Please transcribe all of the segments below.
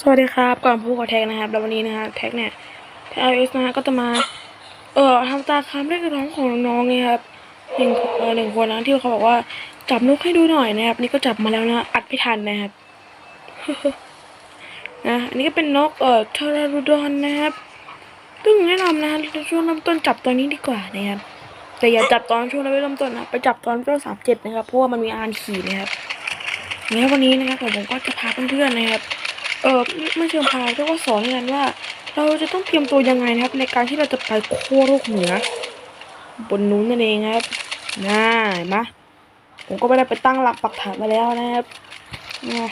สวัสดีครับก่อนพูดกับแท็กนะครับแล้ววันนี้นะฮะแท็กเนี่ยแท็กไอเอสนะฮะก็จะมา เอ่อทำตาคำเรียกร้องของน้องๆเนี่ยครับหนึ่งเอ่อหนึ่งคนนะที่เขาบอกว่าจับนกให้ดูหน่อยนะครับ นี่ก็จับมาแล้วนะอัดไม่ทันนะครับนะอันนี้ก็เป็นนกเอ่อทอรารูดอนนะครับซึ่งแนะนำนะช่วงเริ่มต้นจับตอนนี้ดีกว่านะครับแต่อย่าจับตอนช่วงเริ่มต้นนะไปจับตอนเก้าสามเจ็ดนะครับเพราะว่ามันมีอานขี่นะครับแล้ววันนี้นะครับผมก็จะพาเพื่อนๆนะครับ เออไม่เชิงพาแต่ว่าสอนกันว่า เราจะต้องเตรียมตัวยังไงนะครับ ในการที่เราจะไปโค้โลกเหนือ บนนู้นนั่นเองครับน่าเห็นไหมผมก็ไม่ได้ไปตั้งหลักปักฐานมาแล้วนะครับเนี่ย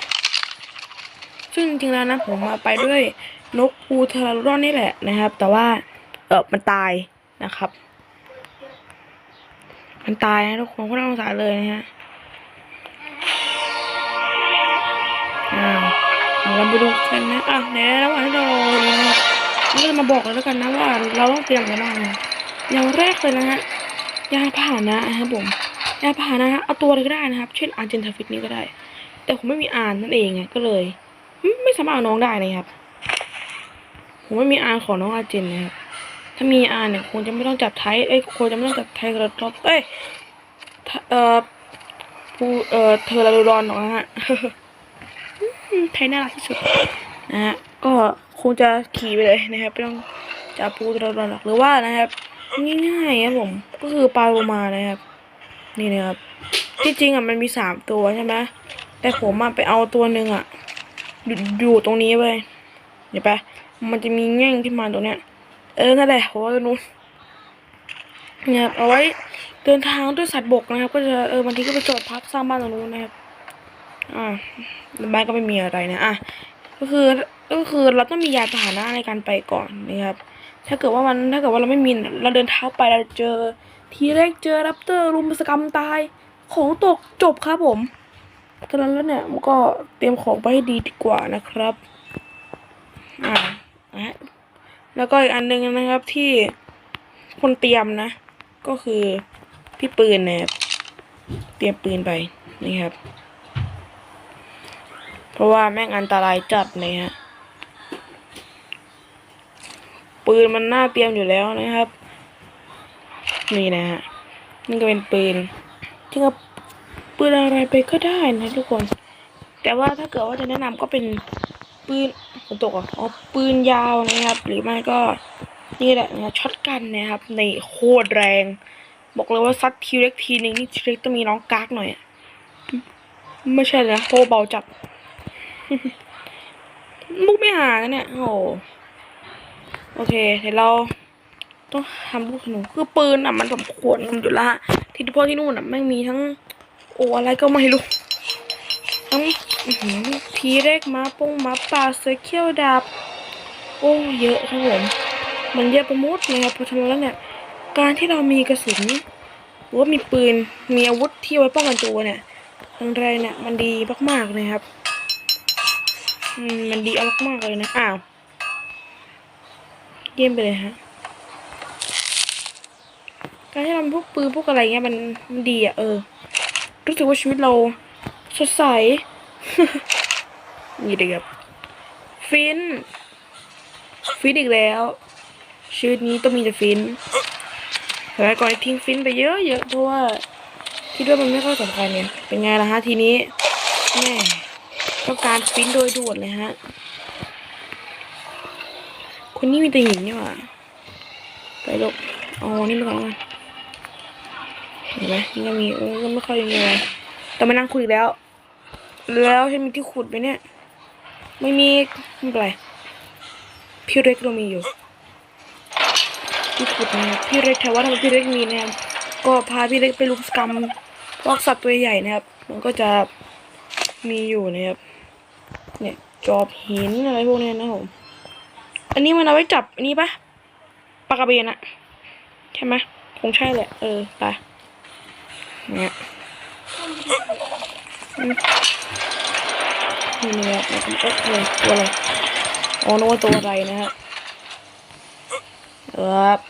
ซึ่งจริงๆแล้วนะผมมาไปด้วยนกปูเทอร์รอนนี่แหละนะครับ แต่ว่าเออมันตายนะครับ มันตายนะทุกคนก็ต้องสงสารเลยนะฮะอ้าว เราไปดูกันนะอะในระหว่างที่เรารอนะครับเราจะมาบอกกันแล้วกันนะว่าเราต้องเตรียมอะไรบ้างอย่างแรกเลยนะฮะยาพาหนะนะครับผมยาพาหนะฮะเอาตัวอะไรก็ได้นะครับ เช่นอาร์เจนทาฟิตนี้ก็ได้ แต่ผมไม่มีอ่านนั่นเองไงก็เลย ไม่สามารถเอาน้องได้นะครับผมไม่มีอ่านของน้องอาร์เจนนะครับถ้ามีอ่านเนี่ยคงจะไม่ต้องจับไทยเอ้ยคงจะไม่ต้องจับไทยกระทบเอ้ยเอ่อผู้เอ่อเทอร์ราโดอนหรอกนะฮะ ไทยน่ารักที่สุดนะฮะก็คงจะขี่ไปเลยนะครับไม่ต้องจับปูตลอดหรอกหรือว่านะครับง่ายๆครับผมก็คือปลาโลมานะครับ นี่นะครับที่จริงอะมันมีสามตัวใช่ไหมแต่ผมมาไปเอาตัวหนึ่งอะอยู่อยู่ตรงนี้เว้ยเห็นปะมันจะมีแง่งที่มาตรงเนี้ย เออนั่นแหละผมว่าตรงนู้นเนี่ยครับเอาไว้เดินทางด้วยสัตว์บกนะครับ ก็จะเออบางทีก็ไปจอดพักสร้างบ้านตรงนู้นนะครับ อ่าบ้านก็ไม่มีอะไรนะอะก็คือก็คือเราต้องมียานพาหนะในการไปก่อนนะครับ ถ้าเกิดว่ามันถ้าเกิดว่าเราไม่มีเราเดินเท้าไปเราเจอ ทีแรกเจอแรปเตอร์รุมสกรรมตายของตกจบครับผมฉะนั้นแล้วเนี่ยมันก็เตรียมของไปให้ดีดีกว่านะครับอ่าแล้วก็อีกอันหนึงนะครับที่คนเตรียมนะ ก็คือพี่ปืนนะครับเตรียมปืนไปนี่ครับ เพราะว่าแม่งอันตรายจัดเลยฮะ ปืนมันน่าเตรียมอยู่แล้วนะครับ นี่นะฮะ นี่ก็เป็นปืนที่เอาปืนอะไรไปก็ได้นะทุกคน แต่ว่าถ้าเกิดว่าจะแนะนำก็เป็นปืนฝนตกอะอ๋อปืนยาวนะครับ หรือไม่ก็นี่แหละนะช็อตกันนะครับ ในโคตรแรง บอกเลยว่าซัดทีเล็กทีนึงนี่ทีเล็กต้องมีน้องกากหน่อยอะไม่ใช่เลยนะโคเบาจับ มุกไม่หานเนี่ย โอ้โอเค เดี๋ยวเราต้องทำลูกขนมคือปืนอะมันสมควรมันอยู่ละที่พ่อที่นู่นอะไม่งมีทั้ง โอ้อะไรก็ไม่รู้ทั้งทีเร็กมาปงมาป่าเสือเขี้ยวดาบโอ้เยอะครับผมมันเยอะไปหมดเลยครับเพราะฉะนั้นแล้วเนี่ย การที่เรามีกระสุนหรือว่ามีปืนมีอาวุธที่ไว้ป้องกันตัวเนี่ยทางไรเนี่ยมันดีมากๆเลยครับ มันดีเอามากเลยนะ อ้าว เยี่ยมไปเลยฮะ การที่เราพวกปืนพวกอะไรเงี้ยมันมันดีอะเออ รู้สึกว่าชีวิตเราสดใส นี่เลยครับ ฟิน ฟินอีกแล้ว ชีวิตนี้ต้องมีแต่ฟินแต่ก่อนทิ้งฟินไปเยอะเยอะเพราะว่าคิดว่ามันไม่ค่อยสำคัญเนี่ย เป็นไงล่ะฮะทีนี้แม่ ต้องการฟินโดยด่วนเลยฮะ คนนี้มีแต่หญิงนี่หว่า ไปลบเอานี่มาก่อนแล้วกันเห็นไหมนี่ก็มีเออก็ไม่ค่อยมีอะไรแต่มานั่งคุยแล้ว แล้วฉันมีที่ขุดไหมเนี่ย ไม่มีไม่เป็นไรพี่เล็กเรามีอยู่ที่ขุดนะพี่เล็กถามว่าทำไมพี่เล็กมีนะครับก็พาพี่เล็กไปลุมสกรรมพวกสัตว์ตัวใหญ่นะครับ มันก็จะมีอยู่นะครับ เนี่ย จอบหินอะไรพวกนี้นะผม อันนี้มันเอาไว้จับอันนี้ปะปากระเบนอะใช่ไหมคงใช่แหละ เออไปเนี่ยนี่นี่แหละแล้วเอ๊ะอะไรตัวอะไรอ๋อนึกว่าตัวอะไรนะฮะครับ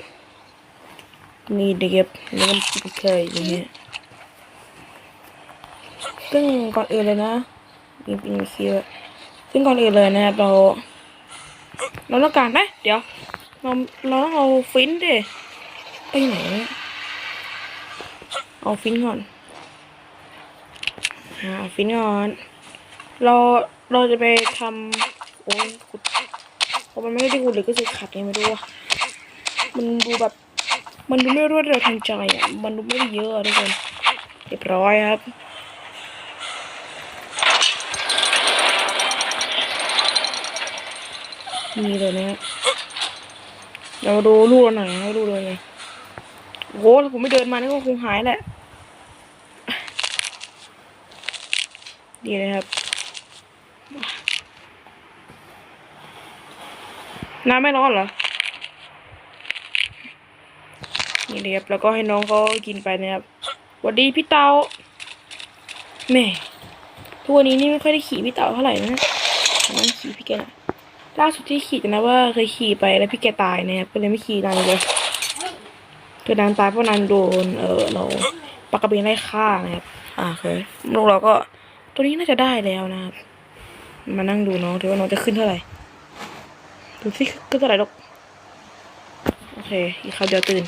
นี่เด็กนี่มันเคยอย่างเงี้ยซึ่งก่อนอื่นเลยนะมีเป็นคิว ซึ่งก่อนอื่นเลยนะครับเราเราต้องการไหมเดี๋ยวเราเราต้องเอาฟินดิไปไหนเอาฟินก่อนหาฟินก่อนเราเราจะไปทำโอ้ยขุดเพราะมันไม่ได้ขุดเลยก็จะขัดยังไม่รู้อะมันดูแบบ มันดูไม่รวดเร็วทันใจอะมันดูไม่ได้เยอะอะทุกคนเรียบร้อยครับ มีเลยนะฮะเราดูลูกเราหน่อยนะดูเลยไงโอ้โหผมไม่เดินมานี่ก็คงหายแหละ ดีเลยครับน้ำไม่ร้อนเหรอ นี่เลยครับ แล้วก็ให้น้องเขากินไปนะครับสวัสดีพี่เตาแหม่ทุกวันนี้นี่ไม่ค่อยได้ขี่พี่เตาเท่าไหร่นะนั่งขี่พี่แกนะ ล่าสุดที่ขี่นะว่าเคยขี่ไปแล้วพี่แกตายนะครับก็เลยไม่ขี่นานเลยคือนางตายเพราะนางโดนเออเราปากกระเบนไล่ฆ่านะครับอ่าเคยลูกเราก็ตัวนี้น่าจะได้แล้วนะครับมานั่งดูน้องถือว่าน้องจะขึ้นเท่าไหร่ดูสิขึ้นเท่าไหร่ลูกโอเค อีกคราวเดียวตื่น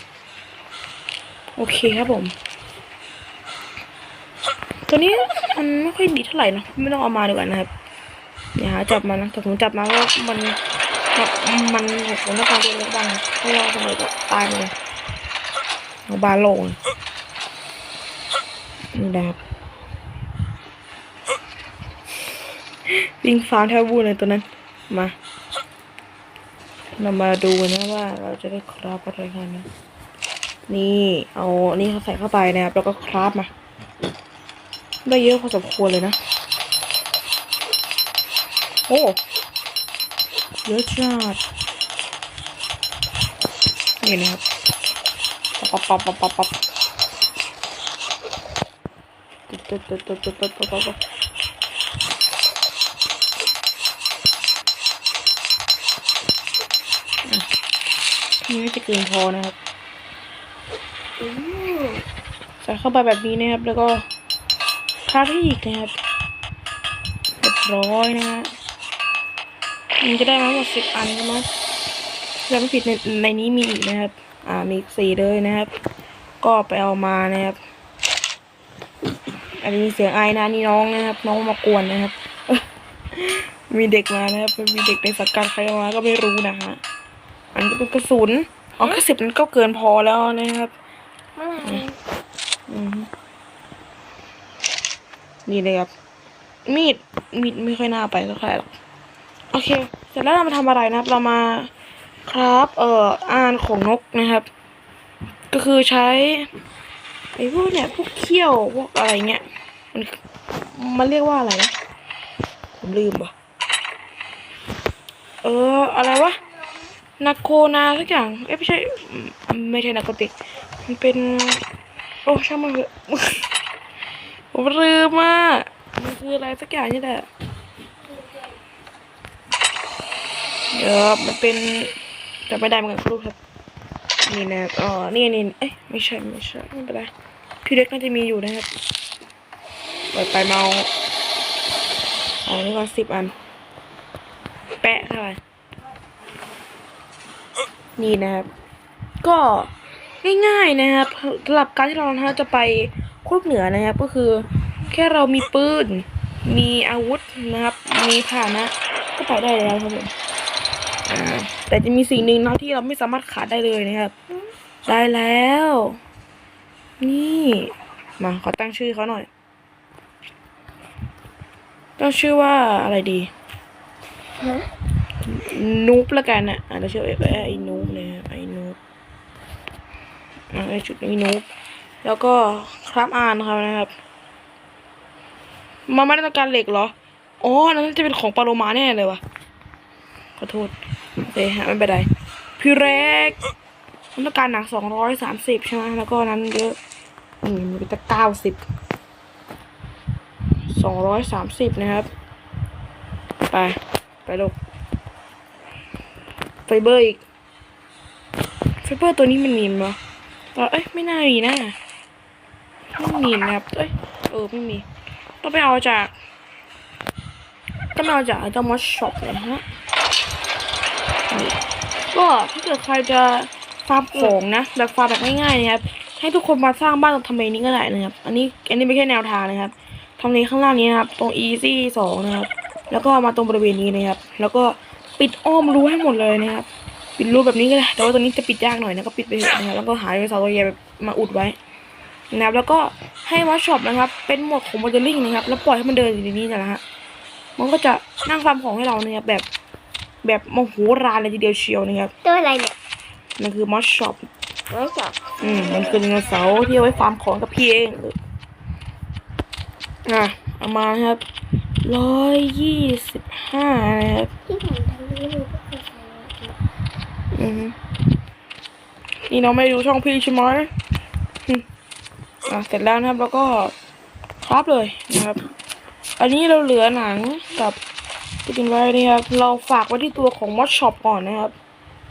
โอเคครับผม ตัวนี้มันไม่ค่อยดีเท่าไหร่เนอะไม่ต้องเอามาดีกว่านะครับ อย่าหาจับมันนะแต่ผมจับมาก็มันมันมันผมต้องการตัวเล็กบ้างเพราะว่าทำไมก็ตายเลยเอาบาโลงนี่นะครับวิ่งฟ้าแทบวูเลยตัวนั้น มาเรามาดูนะว่าเราจะได้คราบอะไรกันนะ นี่เอานนี่เขาใส่เข้าไปนะครับ แล้วก็คราบมา ได้เยอะพอสมควรเลยนะ โอ้เยอะจัดนี่นะครับปับปับปับปับปับตึ๊ดตึ๊ดตึ๊ดตึ๊ดตึ๊ดตึ๊ดตึ๊ดตึ๊ดนี่ไม่จะเกินพอนะครับใส่เข้าไปแบบนี้นะครับ แล้วก็คาดให้อีกนะครับเรียบร้อยนะฮะ มันจะได้มาหมดสิบอันใช่ไหมถ้าไม่ผิดในในนี้มีอีกนะครับ อ่ามีอีกสี่เลยนะครับ ก็ไปเอามานะครับ อันนี้เสียงไอนะนี่น้องนะครับ น้องมากวนนะครับ มีเด็กมานะครับมีเด็กในสังกัดใครมาก็ไม่รู้นะฮะอันนี้เป็นกระสุนอ๋อแค่สิบนั้นก็เกินพอแล้วนะครับอืมนี่เลยครับมีดมีดไม่ค่อยน่าไปเท่าไหร่หรอก โอเค เสร็จแล้วเรามาทำอะไรนะครับ เรามาครับเอ่ออ่านของนกนะครับ ก็คือใช้ไอ้พวกเนี่ยพวกเขี้ยวพวกอะไรเงี้ยมันมันเรียกว่าอะไรนะผมลืมว่ะเอออะไรวะนาโคนาสักอย่างเอ้ยไม่ใช่ ไม่ใช่นาโคติก มันเป็น โอ้ช่างมันเถอะผมลืมอะมันคืออะไรสักอย่างนี่แหละ เดี๋ยวมันเป็นจะไม่ได้เหมือนกันครูครับ นี่นะอ๋อนี่นี่เอ้ยไม่ใช่ไม่ใช่ไม่เป็นไรพี่เล็กน่าจะมีอยู่นะครับเปิดไปเมาเอานี่ก่อนสิบอัน แปะเข้าไปนี่นะครับ ก็ง่ายๆนะครับสำหรับการที่เราจะไปควบเหนือนะครับ ก็คือ แค่เรามีปืน มีอาวุธนะครับ มีพานะ ก็ไปได้แล้วครับผม แต่จะมีสิ่งหนึ่งนะที่เราไม่สามารถขาดได้เลยนะครับ ได้แล้ว นี่ มาขอตั้งชื่อเขาหน่อย ตั้งชื่อว่าอะไรดี นูบละกันอะอ่าเราชื่อไอ้ไอ้นูบเลยครับไอ้นูบไอ้จุดนี้นูบแล้วก็ครับอ่านครับนะครับมาไม่ได้ต้องการเหล็กเหรอ อ๋อนั่นจะเป็นของปาโลมาแน่เลยว่ะ ขอโทษโอเคฮะไม่เป็นไรพี่เล็กมันต้องการหนักสองร้อยสามสิบใช่ไหมแล้วก็นั้นเยอะอืมมันจะเก้าสิบสองร้อยสามสิบนะครับ ไป ไปลูกไฟเบอร์อีกไฟเบอร์ตัวนี้มันมีมั้ยต่อเอ้ยไม่น่ามีนะไม่มีนะครับเอ้ยเออไม่มีต้องไปเอาจากก็มาจากเจ้ามอสช็อปเลยฮะ ก็ถ้าเกิดใครจะฟาร์มของนะแบบฟาร์มแบบง่ายๆนะครับให้ทุกคนมาสร้างบ้านตรงทำเลนี้ก็ได้นะครับ อันนี้อันนี้ไม่ใช่แนวทางนะครับทำเลข้างล่างนี้นะครับ ตรง easy สองนะครับ แล้วก็มาตรงบริเวณนี้นะครับ แล้วก็ปิดอ้อมรูให้หมดเลยนะครับ ปิดรูแบบนี้ก็ได้ แต่ว่าตรงนี้จะปิดยากหน่อยนะก็ปิดไปเถอะนะครับ แล้วก็หาไดโนเสาร์ตัวใหญ่มาอุดไว้นะครับ แล้วก็ให้วัดช็อปนะครับ เป็นหมดของโมเดลลิ่งนะครับ แล้วปล่อยให้มันเดินอยู่ในนี้นะฮะ มันก็จะนั่งฟาร์มของให้เราเนี่ยแบบ แบบโมโหรานเลยทีเดียวเชียวนะครับตัวอะไรเนี่ยมันคือมอสช็อปไม่จับอืมมันคือไดโนเสาร์ที่เอาไว้ฟาร์มของกับพี่เองอะเอามานะครับร้อยยี่สิบห้านะครับที่ผมทำไม่รู้ก็คือใครวะอืมนี่น้องไม่ดูช่องพี่ใช่ไหมอืมอะเสร็จแล้วนะครับแล้วก็ครับเลยนะครับ อันนี้เราเหลือหนังกับที่ กินไว้นี่ครับ เราฝากไว้ที่ตัวของมอสช็อปก่อนนะครับ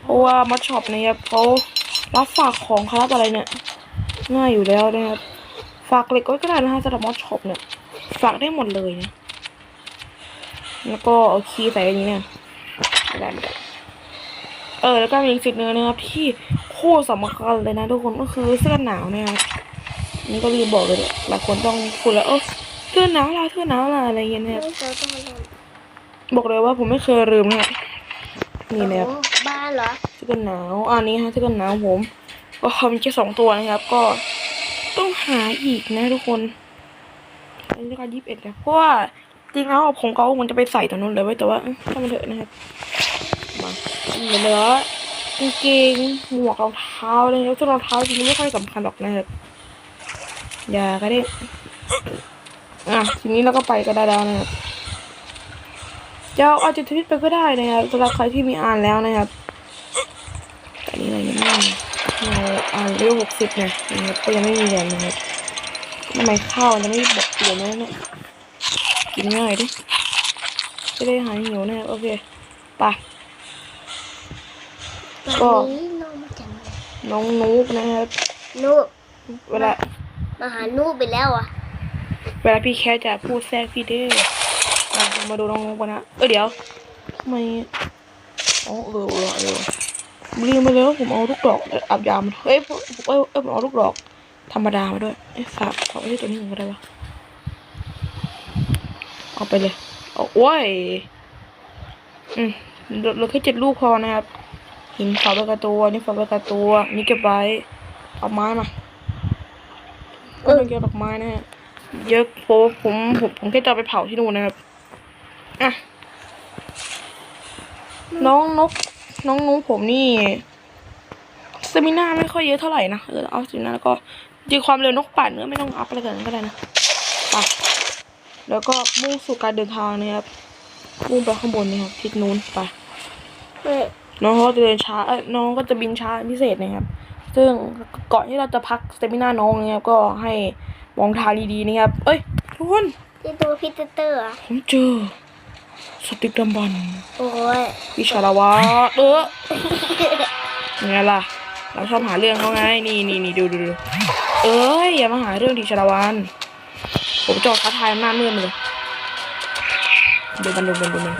เพราะว่ามอสช็อปนะครับเขารับฝากของครับอะไรเนี่ยง่ายอยู่แล้วนะครับ ฝากเหล็กไว้ก็ได้นะฮะสำหรับมอสช็อปเนี่ย ฝากได้หมดเลยนะ แล้วก็เอาคีย์ใส่อันนี้เนี่ยไม่ได้ไม่ได้เออแล้วก็มีอีกสิ่งหนึ่งนะครับ ที่โคตรสำคัญเลยนะทุกคนก็คือเสื้อหนาวนะครับนี่ก็ลืมบอกเลยหลายคนต้องพูดแล้วเออเสื้อหนาวละเสื้อหนาวละอะไรเงี้ยนะครับ บอกเลยว่าผมไม่เคยลืมนะครับนี่นะครับโอ้โหบ้านเหรอเสื้อกันหนาวอันนี้ฮะเสื้อกันหนาวผม ก็มีแค่สองตัวนะครับ ก็ต้องหาอีกนะทุกคนอันนี้ก็ยี่สิบเอ็ดแล้วเพราะว่าจริงแล้วผมก็มันจะไปใส่ตรงนู้นเลยไว้ยแต่ว่าเอ้ยถ้ามันเถอะนะครับมาเหลือกางเกงหมวกรองเท้าเลยครับซึ่งรองเท้าจริงๆไม่ค่อยสำคัญหรอกนะครับอย่าก็ได้อะทีนี้เราก็ไปก็ได้แล้วนะครับ จะเอาอาจจะทวิตไปก็ได้นะครับสำหรับใครที่มีอ่านแล้วนะครับอันนี้อะไรเนี่ยไม่มีเราอ่านเรื่องหกสิบเนี่ยนะครับก็ยังไม่มีแรงนะครับทำไมข้าวมันจะไม่บอกเปลี่ยนนะเนี่ยกินง่ายดิจะได้หายหิวนะครับโอเคไปก็วันนี้น้องมาจากไหนน้องนูบนะครับนูบเวลามาหานูบไปแล้วอะ เวลาพี่แค่จะพูดแทรกพี่เด้ออะเรา มาดูน้องกันนะเออเดี๋ยวทำไมอ๋อเออเออเออลืมไปเลยว่าผมเอาลูกดอกอับยามเอ้ยผมเอ้ยเอ้ยผมเอาลูกดอก ธรรมดามาด้วยเอ้ฝากฝากไว้ที่ตัวนี้ก่อนก็ได้วะเอาไปเลยเอาโอ้ยอืมเหลือเหลือแค่เจ็ดลูกพอนะครับหินฝากไว้กับตัวนี่ฝากไว้กับตัวนี่เก็บไว้เอาไม้มาก็ต้องเกี่ยวดอกไม้นะฮะเยอะโพผมผมผมแค่จะไปเผาที่นู่นนะครับ อะ น้องนก น้องนุ้งผมนี่สมิน่าไม่ค่อยเยอะเท่าไหร่นะเออเอาสมิน่าแล้วก็จริงความเร็วนกปั่นก็ไม่ต้องอัพอะไรกันก็ได้นะไปแล้วก็มุ่งสู่การเดินทางนะครับมุ่งไปข้างบนนี่ครับทิศนู้นไปเฮ้ยน้องเขาจะเดินช้าเอ้ยน้องก็จะบินช้าพิเศษนะครับ ซึ่งก่อนที่เราจะพักสเตมิน่าน้องนะครับก็ให้มองทางดีๆนะครับ เอ้ยทุกคนที่ตัวพิเตเตอร์อะผมเจอ สติกดำบันโอ้ยวิชาละวะเออไงล่ะ เราชอบหาเรื่องเขาไง นี่นี่นี่ดูดูดูเอ้ยอย่ามาหาเรื่องดิชาละวัน ผมจอดท้าทายหน้าเมื่อมาเลยดูมันดูมันดูมัน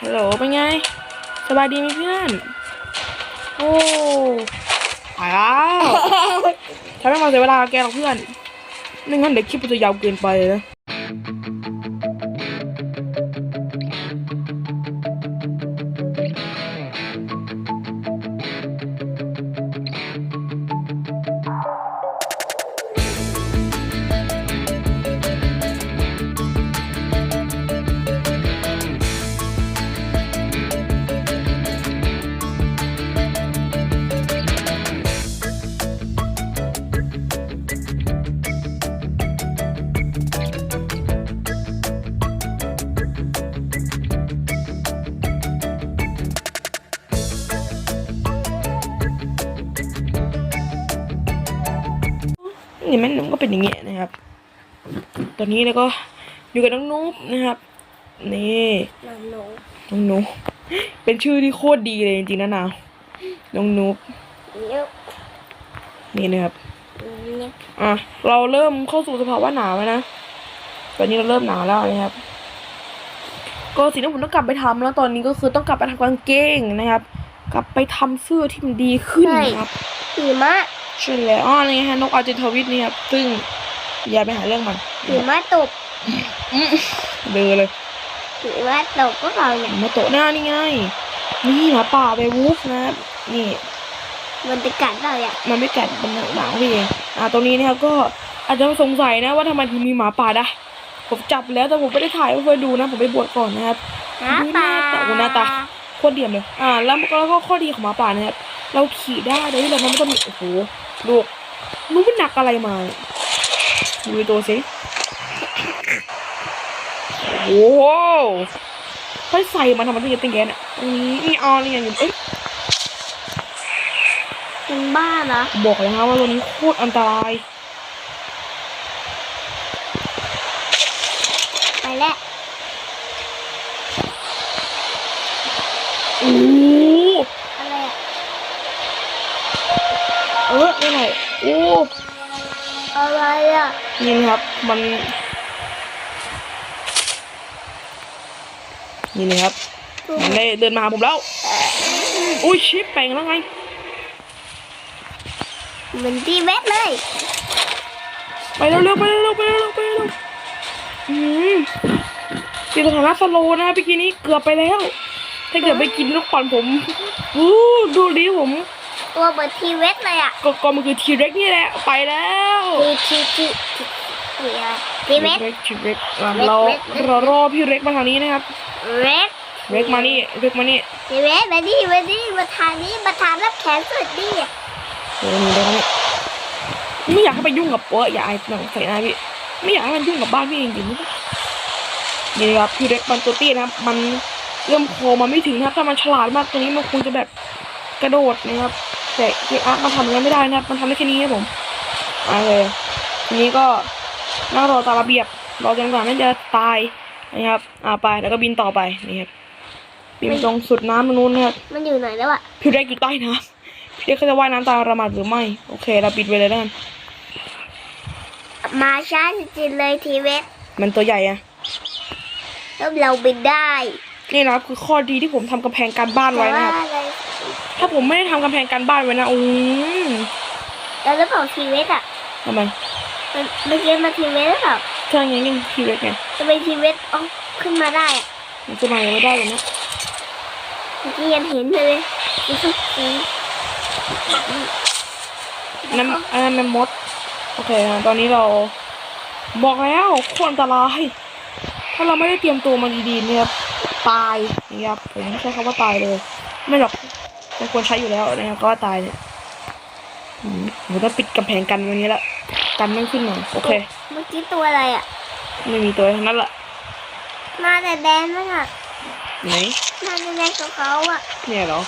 ฮัลโหลเป็นไง สบายดีไหมเพื่อน โอ้ตายแล้วฉันไม่มาเสียเวลากับแกหรอกเพื่อนไม่งั้นเดี๋ยวคลิปมันจะยาวเกินไปเลยนะ นี่แม่นก็เป็นอย่างเงี้ยนะครับ ตอนนี้แล้วก็อยู่กับน้องนุ๊กนะครับ นี่น้องหนูน้องนุ๊กเป็นชื่อที่โคตรดีเลยจริงๆนะนาวน้องนุ๊กเยอะนี่นะครับเนี่ยอะเราเริ่มเข้าสู่สภาวะหนาวแล้วนะตอนนี้เราเริ่มหนาวแล้วนะครับ ก็สิ่งที่ผมต้องกลับไปทำแล้วตอนนี้ก็คือต้องกลับไปทำกางเกงนะครับ กลับไปทำเสื้อที่มันดีขึ้นนะครับหิมะ ใช่แล้วอ๋อนี่ฮะนกอาร์เจนทวิตนี่ครับซึ่งอย่าไปหาเรื่องมันหิมะตกอืมเดือเลยหิมะตกพวกเราเนี่ยมาโตะหน้านี่ไงนี่หมาป่าไปวูฟนะครับนี่มันจะกัดเราอะมันไม่กัดมันหนังพี่เองอ่าตรงนี้นะครับก็อาจจะสงสัยนะว่าทำไมถึงมีหมาป่าได้ผมจับแล้วแต่ผมไม่ได้ถ่ายให้เพื่อนดูนะ ผมไปบวชก่อนนะครับหาปลาแต่ว่าหน้าตาโคตรเดี่ยมเลยอ่าแล้วแล้วก็ข้อดีของหมาป่านะครับเราขี่ได้โดยที่เราไม่ต้องมีโอ้โห ลูกรู้มันหนักอะไรมาเนี่ยดูในตัวสิโอ้โหค่อยใส่มาทำมันเป็นยังไงเนี่ยอันนี้นี่ออนนี่อย่างเอ้ยเป็นบ้าเหรอบอกเลยนะว่าตัวนี้โคตรอันตราย ไปแล้ว โอ้โห อะไรอะ เออไม่ไหนโอ้อะไรอะนี่นะครับ มันนี่นะครับ มันได้เดินมาหาผมแล้ว อุ้ยชิปแปลงแล้วไงเหมือนตีเวทเลย ไปเร็วๆไปเร็วๆไปเร็วๆไปเร็วๆอืมกินสถานะสโลว์นะเมื่อกี้นี้เกือบไปแล้ว ถ้าเกิดไปกินลูกปันผมอู้ดูดิผม ตัวเหมือนทีเวทเลยอะก็ก็มันคือทีเร็กนี่แหละไปแล้วทีทีทีทีอะไรทีเวทเร็กทีเร็กอะเร็กเราเร็กเร็ก เรารอพี่เร็กมาทางนี้นะครับเวทเร็กมานี่เร็กมานี่ทีเวทมาดิมาดิมาทางนี้มาทางรับแขนสุดดิเดี๋ยวนี้เดี๋ยวนี้ไม่อยากให้ไปยุ่งกับเอออย่าไอ้หนังใส่หน้าพี่ไม่อยากให้มันยุ่งกับบ้านพี่จริงๆนี่ครับพี่เร็กมันตัวเตี้ยนะครับ มันเริ่มโคมันไม่ถึงนะครับถ้ามันฉลาดมากตัวนี้มันคงจะแบบกระโดดนะครับ แต่ที่อาร์ตมันทำอย่างนั้นไม่ได้นะครับมันทำได้แค่นี้ครับผมโอเคทีนี้ก็นั่งรอตามระเบียบรอจนกว่ามันจะตายนะครับอ่าไปแล้วก็บินต่อไปนี่ครับบินตรงสุดน้ำตรงนู้นนะครับมันอยู่ไหนแล้วอะพี่เล็กอยู่ใต้น้ำพี่เล็กเขาจะว่ายน้ำตามเรามาหรือไม่ โอเค เราปิดไว้เลยแล้วกันมาช้าจริงๆเลยทีเวทมันตัวใหญ่อะแล้วเราบินได้ นี่นะครับคือข้อดีที่ผมทำกำแพงการบ้านไว้นะครับแต่ว่าอะไรถ้าผมไม่ได้ทำกำแพงการบ้านไว้นะอืมแล้วเรื่องของทีเวทอะทำไมมันเมื่อกี้มาทีเวทหรือเปล่าใช่ไงยังพี่เล็กไงทำไมทีเวทอ๋อขึ้นมาได้อะมันจะมายังไม่ได้เลยนะเมื่อกี้ยังเห็นเลยมีทุกสีนั่นอันนั้นมันมด โอเคนะตอนนี้เราบอกแล้วโคตรอันตรายถ้าเราไม่ได้เตรียมตัวมาดีๆเนี่ยครับ ตายนะครับผมใช้คำว่าตายเลย ไม่หรอกไม่ควรใช้อยู่แล้วนะครับก็ว่าตายเนี่ยอืมผมต้องปิดกำแพงกันวันนี้ละกันไม่ขึ้นมาโอเค เมื่อกี้ตัวอะไรอะ ไม่มีตัวทั้งนั้นละมาแต่แดนมั้งอะไหนมาแต่แดนกับเขาอะเนี่ยเหรอ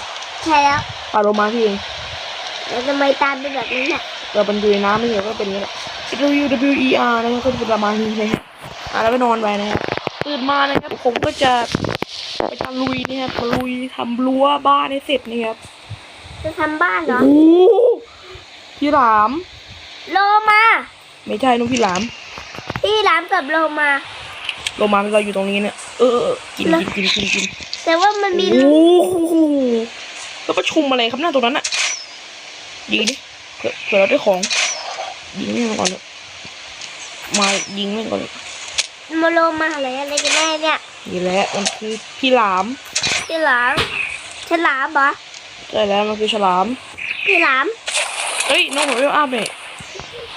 ใช่แล้วปลาโลมาพี่เองแล้วทำไมตามเป็นแบบนี้อะเราบรรจุในน้ำไม่เห็นก็เป็นอย่างนี้แหละ W W E R นะครับก็จะเป็นประมาณนี้นะครับอะแล้วก็นอนไปนะครับ ตื่นมานะครับ ผมก็จะไปตะลุยนะครับมาลุยทำรั้วบ้านให้เสร็จนะครับจะทำบ้านเหรอโอ้โหพี่หลามโลมา ไม่ใช่นุ่นพี่หลาม พี่หลามกับโลมาโลมาเราอยู่ตรงนี้เนี่ยเออเออเออกินกินกินกินกินแต่ว่ามันมีโอ้โหแล้วประชุมอะไรครับหน้าตรงนั้นอะยิงดิเผื่อเผื่อเราได้ของ ยิงแม่งก่อนเลยมายิงแม่งก่อนเลย มาโลมาอะไรอะไรกันแน่เนี่ยนี่แหละมันคือพี่หลามพี่หลามฉลามเหรอใช่แล้วมันคือฉลามพี่หลามเอ้ยน้องผมไม่อาบเนี่ย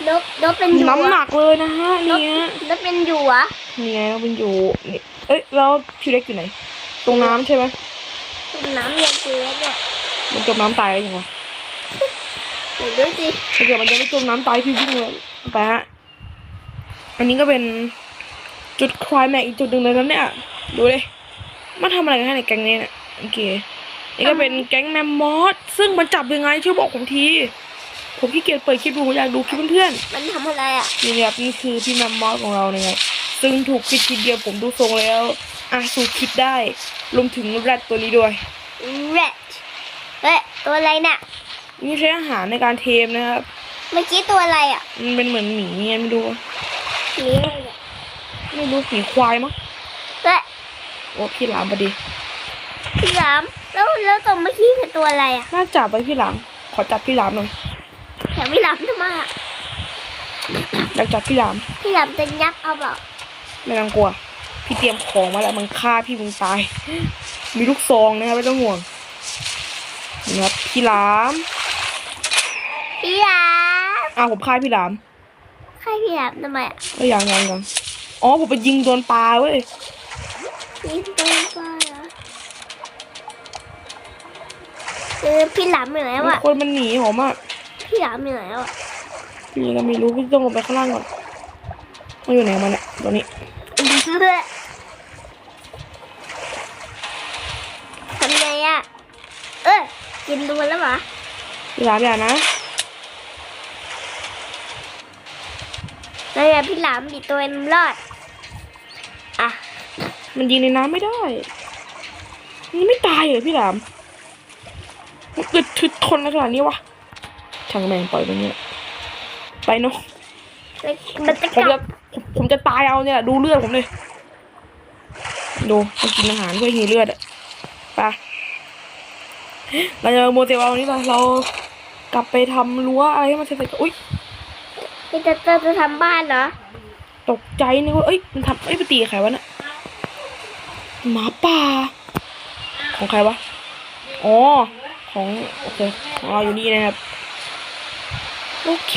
นกนกเป็นอยู่น้ำหอะนักเลยนะฮะนกเนี่ยนกเป็นอยู่เหรอะนี่ไงน้องเป็นอยู่นี่เอ้ยแล้วพี่เล็กอยู่ไหน ตรงน้ำใช่ไหมน้ำเย็นจืดเนี่ยมันจมน้ำตายแล้วยังไงเดี๋ยวดูสิถ้าเกิดมันยังไม่จมน้ำตายพี่วิ่งเลยไปฮะอันนี้ก็เป็น จุดคลายแม็กอีกจุดหนึ่งเลยนะเนี่ย ดูเลยมาทำอะไรกันให้ในแก๊งนี้เนี่ยโอเคนี่ก็เป็นแก๊งแมมมอสซึ่งมันจับยังไงช่วยบอกผมที ผมขี้เกียจเปิดคลิปดูผมอยากดูคลิปเพื่อนๆมันทำอะไรอะนี่ครับนี่คือพี่แมมมอสของเราเนี่ยครับซึ่งถูกปิดทีเดียวผมดูทรงแล้วอะสูคิดได้รวมถึงแรดตัวนี้ด้วยแรดเฮ้ยตัวอะไรน่ะนี่ใช้อาหารในการเทมนะครับ เมื่อกี้ตัวอะไรอะ มันเป็นเหมือนหมีไงไม่รู้นี่อะไรเนี่ย ไม่รู้หมีควายมั้งเฮ้ยโอ้พี่หลามพอดี พี่หลามแล้วแล้วตัวเมื่อกี้คือตัวอะไรอะน่าจับไปพี่หลามขอจับพี่หลามหน่อยแถมพี่หลามทำไมอะอยากจับพี่หลามพี่หลามจะยับเอาเปล่าไม่ต้องกลัว พี่เตรียมของมาแล้วมันฆ่าพี่มึงตาย มีลูกซองนะครับไม่ต้องห่วงนะครับพี่หลามพี่หลามอ้าวผมฆ่าพี่หลามใครพี่หลามทำไมอะก็ยังยังยัง อ๋อผมไปยิงโดนปลาเว้ยนี่ตัวบ้าเหรอเออพี่หลามอยู่ไหนมีวะคนมันหนีผมอะพี่หลามอยู่ไหนวะพี่ก็ไม่รู้พี่ต้องลงไปข้างล่างก่อนมันอยู่ไหนมันเนี่ยตัวนี้ทำไงอะเออกินดูแล้วเหรอพี่หลามอย่านะแล้วไงพี่หลามดีตัวเองรอดอะ มันยิงในน้ำไม่ได้ มันไม่ตายเหรอพี่หลามมันเกิดทึดทนอะไรขนาดนี้วะช่างแม่งปล่อยไปเนี่ยไปเนาะมันจะผมกลัจะบผมผมจะตายเอาเนี่ย ดูเลือดผมเลย ดูมันกินอาหารเพื่อหิวเลือดอะไปเราจะโมเตลเอานี้ไปเรากลับไปทำรั้วอะไรให้มันเสร็จๆอุ้ยพี่จะจะจะทำบ้านเหรอ ตกใจนึกว่าเอ้ยมันทำเอ้ยไปตีกับใครวะเนี่ย หมาป่า ของใครวะ อ๋อ ของ โอเคของเราอยู่นี่นะครับ โอเค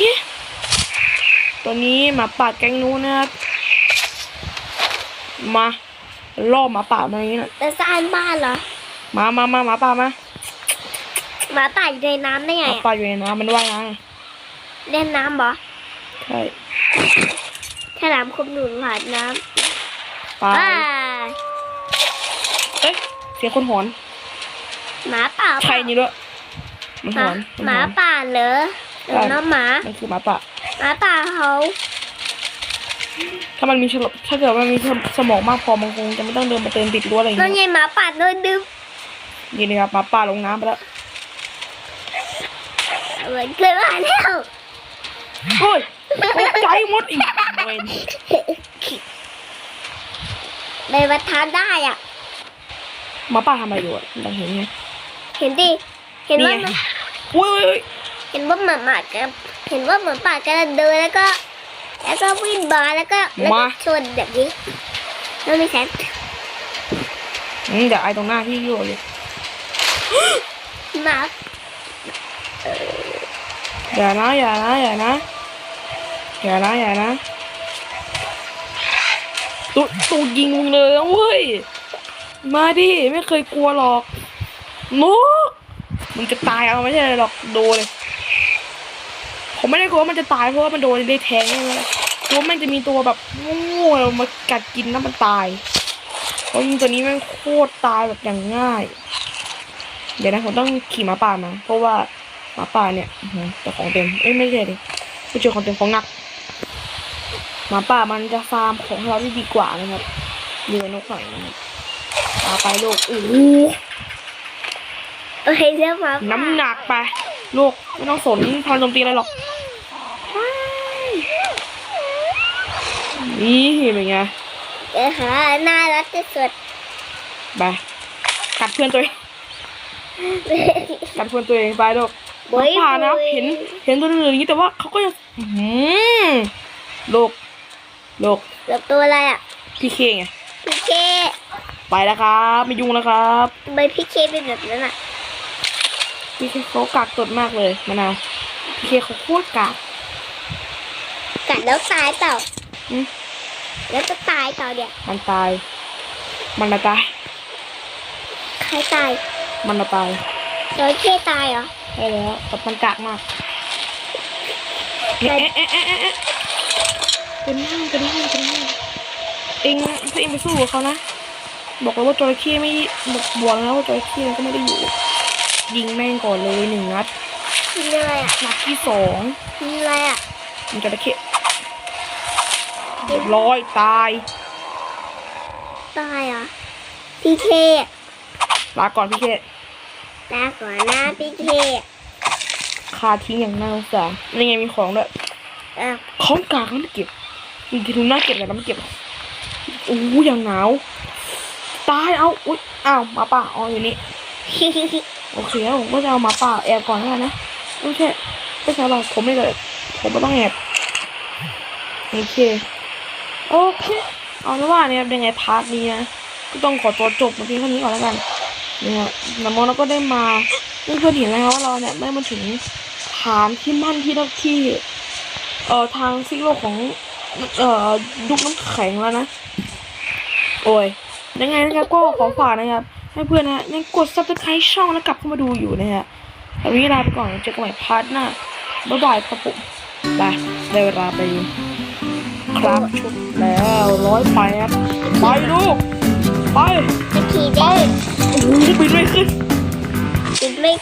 ตัวนี้หมาป่าแก๊งนู้นนะครับ มาล่อหมาป่ามาอย่างนี้นะจะสร้างบ้านเหรอ มามามาหมาป่ามา หมาป่าอยู่ในน้ำได้หไงมาอะป่าอยู่ในน้ำมันว่ายน้เล่นน้ำเหรอำใช่ ฉลามคุมหนุนผ่านน้ปลาำว้าเอ้ยเสียงคนหอน หมาป่าใช่นี่ด้วยมันหหมาอนนหมาอน ป่าเหรอหรือน้องหมา มันคือหมาป่า หมาป่าเขาถ้ามันมีฉลบถ้าเกิดมันมีสมองมากพอมันคงจะไม่ต้องเดินมาเติมติดรั้วอะไรอย่างน้องเงี้ยไงหมาป่าโดนดึงนี่นะครับหมาป่าลงน้ำไปแล้วเหมือนเกิดมาแล้วเฮ้ยตกใจหมดอีกเวนในวัดทานได้อะ หมาป่าทำอะไรอยู่อะเราเห็นไงเห็นดิเห็นว่านี่ไงมันอุ้ยอุ้ยอุ้ยเห็นว่าหมาหมากับเห็นว่าเหมือนป่ากำลังเดินแล้วก็ แล้วก็วิ่งบาแล้วก็แล้วก็ชนแบบนี้แล้วมีแสงอืมเดี๋ยวไอ้ตรงหน้าพี่อยู่เลยหมาอย่านะอย่านะอย่านะอย่านะอย่านะตูตูยิงมึงเลยนะเว้ย มาดิ ไม่เคยกลัวหรอกนกมึงจะตายเอาไม่ใช่เลยหรอกโดนเลยผมไม่ได้กลัวว่ามันจะตายเพราะว่ามันโดนได้แทงใช่ไหมกลัวมันจะมีตัวแบบง่ๆมากัดกินแล้วมันตายเพราะยิงตัวนี้ม่งโคตรตายแบบอย่างง่าย เดี๋ยวนะผมต้องขี่หมาป่ามาเพราะว่าหมาป่าเนี่ยแต่ของเต็ม เอ้ยไม่ใช่ดิไม่เจอของเต็มของหนัก หมาป่ามันจะฟาร์มของเราได้ดีกว่านะครับเรือนกหน่อยนะครับ ปาไปลูกโอ้โหโอเคเรียกหมาป่าน้ำหนักไป ลูกไม่ต้องสนพลังโจมตีอะไรหรอกนี่เป็นไงเออหาน่ารักที่สุดไปกัดเพื่อนตัวเองกัดเพื่อนตัวเองไปลูกหมาป่านะเห็นเห็นตัวอื่นอย่างนี้แต่ว่าเขาก็ยังอื้อหือลูกลูกเหลือตัวอะไรอะพี่เคไงพี่เค ไปแล้วครับไม่ยุ่งแล้วครับทำไมพี่เคเป็นแบบนั้นอะพี่เคเขากากตดมากเลยมะนาวพี่เคเขาโคตรกากกัดแล้วตายเปล่าอืมแล้วจะตายเปล่าเนี่ยมันตาย มันจะตายใครตายมันจะตายจระเคตายเหรอใช่แล้วแต่มันกากมากเอ๊ะเอ๊ะเอ๊ะเอ๊ะเอ๊ะเป็นห้างเป็นห้างเป็นห้างเองถ้าเองไปสู้กับเขานะ บอกเลยว่าจระเข้ไม่บอกบวกแล้วว่าจระเข้มันก็ไม่ได้อยู่ ยิงแม่งก่อนเลยหนึ่งนัดกินอะไรอะนัดที่สองกินอะไรอะมันจระเข้เรียบร้อยตาย ตายเหรอพี่เคลาก่อนพี่เคลาก่อนนะพี่เคคาทิ้งอย่างน่าสงสารนี่ไงมีของด้วยอะของกลางแล้วไม่เก็บมีที่ดูน่าเก็บแต่เราไม่เก็บโอ้ยอย่างหนาว ตายเอาอุ้ยอ้าวหมาป่าอ๋ออยู่นี่โอเคแล้วผมก็จะเอาหมาป่าแอบก่อนแล้วกันนะไม่ใช่ไม่ใช่หรอกผมไม่เลยผมไม่ต้องแอบโอเคโอเคเอาเป็นว่าเนี่ยยังไงพาร์ทนี้นะก็ต้องขอตัวจบมาเพียงเท่านี้ก่อนแล้วกันเนี่ยน้ำมนต์เราก็ได้มาเพื่อนๆเห็นแล้วว่าเราเนี่ยได้มาถึงฐานที่มั่นที่นักที่เอ่อทางซิกโลกของเอ่อยุคน้ำแข็งแล้วนะ โอ้ย ยังไงนะครับก็ขอฝากนะครับ ให้เพื่อนนะยังกด subscribe ช่องแล้วกลับเข้ามาดูอยู่นะฮะวันนี้ลาไปก่อนเจอกันใหม่พาร์ทหน้าบ๊ายบายครับผมไปได้เวลาไปครับชุดแล้วร้อยแปดไปลูกไปจะขี่ไปได้โอ้โหบินไม่ขึ้นกินไม่